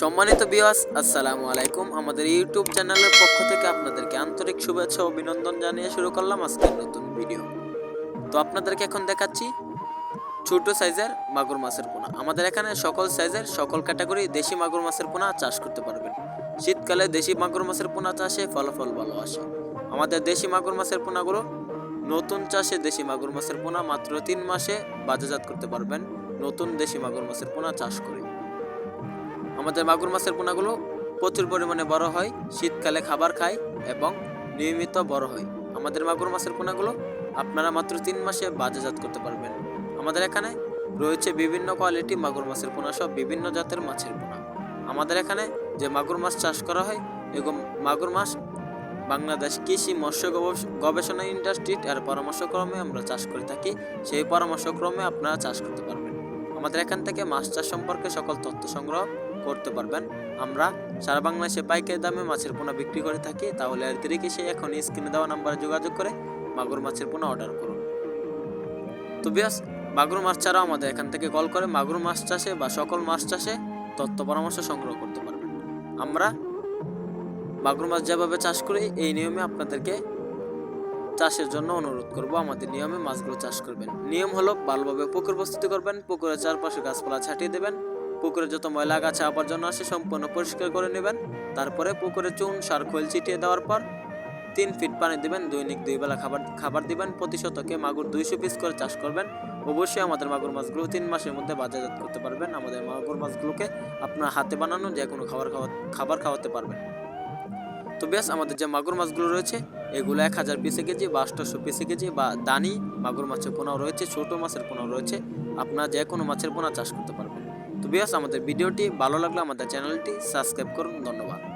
সম্মানিত বিয়াস আসসালামু আলাইকুম। আমাদের ইউটিউব চ্যানেলের পক্ষ থেকে আপনাদেরকে আন্তরিক শুভেচ্ছা অভিনন্দন জানিয়ে শুরু করলাম আজকের নতুন ভিডিও তো আপনাদেরকে এখন দেখাচ্ছি ছোট সাইজের মাগুর মাছের পোনা। আমাদের এখানে সকল সাইজের, সকল ক্যাটাগরি দেশি মাগুর মাছের পোনা চাষ করতে পারবেন। শীতকালে দেশি মাগুর মাছের পোনা চাষে ফলাফল ভালো আসে। আমাদের দেশি মাগুর মাছের পোনাগুলো নতুন চাষে দেশি মাগুর মাছের পোনা মাত্র তিন মাসে বাজারজাত করতে পারবেন। নতুন দেশি মাগুর মাছের পোনা চাষ করে। আমাদের মাগুর মাছের পোনাগুলো প্রচুর পরিমাণে বড় হয়, শীতকালে খাবার খায় এবং নিয়মিত বড় হয়। আমাদের মাগুর মাছের পোনাগুলো আপনারা মাত্র তিন মাসে বাজারজাত করতে পারবেন। আমাদের এখানে রয়েছে বিভিন্ন কোয়ালিটি মাগুর মাছের পোনা সব বিভিন্ন জাতের মাছের পোনা। আমাদের এখানে যে মাগুর মাছ চাষ করা হয়, এরকম মাগুর মাছ বাংলাদেশ কৃষি মৎস্য গবেষণা ইন্ডাস্ট্রি এর পরামর্শক্রমে আমরা চাষ করে থাকি, সেই পরামর্শক্রমে আপনারা চাষ করতে পারবেন। আমাদের এখান থেকে মাছ চাষ সম্পর্কে সকল তথ্য সংগ্রহ করতে পারবেন। আমরা সারা বাংলাদেশে পাইকারি দামে মাছের পোনা বিক্রি করে থাকি। তাহলে আর দেরি কিসে এখন স্ক্রিনে দেওয়া নাম্বারে যোগাযোগ করে মাগুর মাছের পোনা অর্ডার করুন। তো বিয়াস মাগুর মাছ ছাড়াও আমাদের এখান থেকে কল করে মাগুর মাছ চাষে বা সকল মাছ চাষে তথ্য পরামর্শ সংগ্রহ করতে পারবেন। আমরা মাগুর মাছ যেভাবে চাষ করি, এই নিয়মে আপনাদেরকে চাষের জন্য অনুরোধ করব। আমাদের নিয়মে মাছগুলো চাষ করবেন। নিয়ম হলো ভালোভাবে পুকুর প্রস্তুতি করবেন। পুকুরের চারপাশে গাছপালা ছাটিয়ে দেবেন। পুকুরে যত ময়লা গাছে আবর্জনা আসে সম্পূর্ণ পরিষ্কার করে নেবেন। তারপরে পুকুরে চুন, সার, খোল ছিটিয়ে দেওয়ার পর তিন ফিট পানি দিবেন, দৈনিক দুই বেলা খাবার খাবার দিবেন, প্রতি শতকে মাগুর দুইশো পিস করে চাষ করবেন। অবশ্যই আমাদের মাগুর মাছগুলো তিন মাসের মধ্যে বাজারজাত করতে পারবেন। আমাদের মাগুর মাছগুলোকে আপনার হাতে বানানো যে কোনো খাবার খাওয়া, খাবার খাওয়াতে পারবেন। তো বেশ আমাদের যে মাগুর মাছগুলো রয়েছে, এগুলো এক হাজার পিসে কেজি বা আটশোশো পিসে কেজি বা দানি মাগুর মাছের পোনাও রয়েছে, ছোটো মাছের পোনাও রয়েছে। আপনার যে কোনো মাছের পোনা চাষ করতে পারবেন। তো বিয়াস আমাদের ভিডিওটি ভালো লাগলে আমাদের চ্যানেলটি সাবস্ক্রাইব করুন ধন্যবাদ।